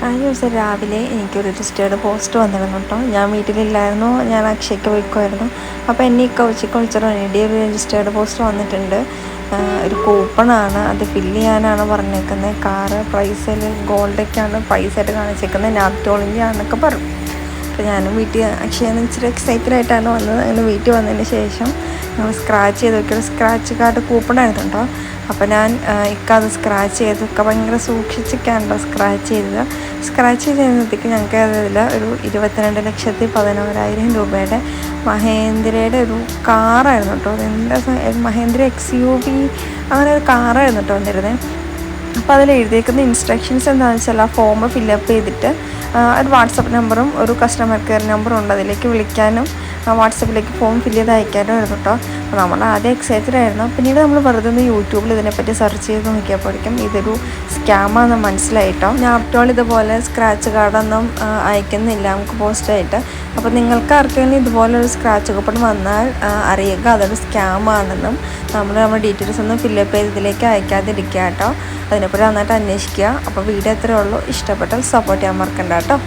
കഴിഞ്ഞ ദിവസം രാവിലെ എനിക്കൊരു രജിസ്റ്റേർഡ് പോസ്റ്റ് വന്നിരുന്നു കേട്ടോ ഞാൻ വീട്ടിലില്ലായിരുന്നു ഞാൻ അക്ഷയ്ക്ക് പോയിക്കുമായിരുന്നു അപ്പോൾ എന്നെ ഈ ഉച്ചയ്ക്ക് വിളിച്ചിട്ട് വേണ്ടി ഒരു രജിസ്റ്റേർഡ് പോസ്റ്റ് വന്നിട്ടുണ്ട്. ഒരു കൂപ്പണാണ് അത് ഫില്ല് ചെയ്യാനാണ് പറഞ്ഞേക്കുന്നത് കാറ് പ്രൈസിൽ ഗോൾഡൊക്കെയാണ് പ്രൈസായിട്ട് കാണിച്ചേക്കുന്നത് നാപ്റ്റോളിന്റെ ആണെന്നൊക്കെ പറഞ്ഞു. അപ്പോൾ ഞാനും വീട്ടിൽ അക്ഷയെന്ന് ഇച്ചിരി എക്സൈറ്റഡ് ആയിട്ടാണ് വന്നത്. അങ്ങനെ വീട്ടിൽ വന്നതിന് ശേഷം ഞങ്ങൾ സ്ക്രാച്ച് ചെയ്ത് നോക്കിയത് സ്ക്രാച്ച് കാർഡ് കൂപ്പൺ കേട്ടോ അപ്പോൾ ഞാൻ ആ, ഇക്ക അത് സ്ക്രാച്ച് ചെയ്ത് ഒക്കെ ഭയങ്കര സൂക്ഷിച്ചൊക്കെയാണല്ലോ സ്ക്രാച്ച് ചെയ്തത്. സ്ക്രാച്ച് ചെയ്ത് കഴിഞ്ഞപ്പോഴത്തേക്ക് ഞങ്ങൾക്ക് അതിൽ ഒരു ഇരുപത്തിരണ്ട് ലക്ഷത്തി പതിനോരായിരം രൂപയുടെ മഹേന്ദ്രയുടെ ഒരു കാറായിരുന്നു കേട്ടോ. അതെന്താ മഹേന്ദ്ര എക്സ് യു വി അങ്ങനെ ഒരു കാറായിരുന്നു കേട്ടോ വന്നിരുന്നത്. അപ്പോൾ അതിൽ എഴുതിയേക്കുന്ന ഇൻസ്ട്രക്ഷൻസ് എന്താണെന്ന് വെച്ചാൽ ആ ഫോം ഫില്ലപ്പ് ചെയ്തിട്ട് ഒരു വാട്സപ്പ് നമ്പറും ഒരു കസ്റ്റമർ കെയർ നമ്പറും ഉണ്ട്. അതിലേക്ക് വിളിക്കാനും വാട്സപ്പിലേക്ക് ഫോം ഫില്ല് ചെയ്ത് അയക്കാനും ആയിരുന്നു കേട്ടോ അപ്പോൾ നമ്മൾ ആദ്യം എക്സൈറ്റഡ് ആയിരുന്നു. പിന്നീട് നമ്മൾ വെറുതെ ഒന്ന് യൂട്യൂബിൽ ഇതിനെപ്പറ്റി സെർച്ച് ചെയ്ത് നോക്കിയപ്പോഴേക്കും ഇതൊരു സ്കാമാണെന്ന് മനസ്സിലായിട്ടോ? ഞാപ്റ്റോൾ ഇതുപോലെ സ്ക്രാച്ച് കാർഡൊന്നും അയക്കുന്നില്ല നമുക്ക് പോസ്റ്റായിട്ട് അപ്പോൾ നിങ്ങൾക്ക് ആർക്കെങ്കിലും ഇതുപോലൊരു സ്ക്രാച്ച് കൂപ്പൺ വന്നാൽ അറിയുക അതൊരു സ്കാമാണെന്നും നമ്മൾ നമ്മുടെ ഡീറ്റെയിൽസ് ഒന്നും ഫില്ലപ്പ് ചെയ്ത് ഇതിലേക്ക് അയക്കാതിരിക്കുക കേട്ടോ. അതിനെപ്പറ്റി നന്നായിട്ട് അന്വേഷിക്കുക. അപ്പോൾ വീഡിയോ എത്രയേ ഉള്ളൂ. ഇഷ്ടപ്പെട്ടാൽ സപ്പോർട്ട് ചെയ്യാൻ മറക്കണ്ട കേട്ടോ.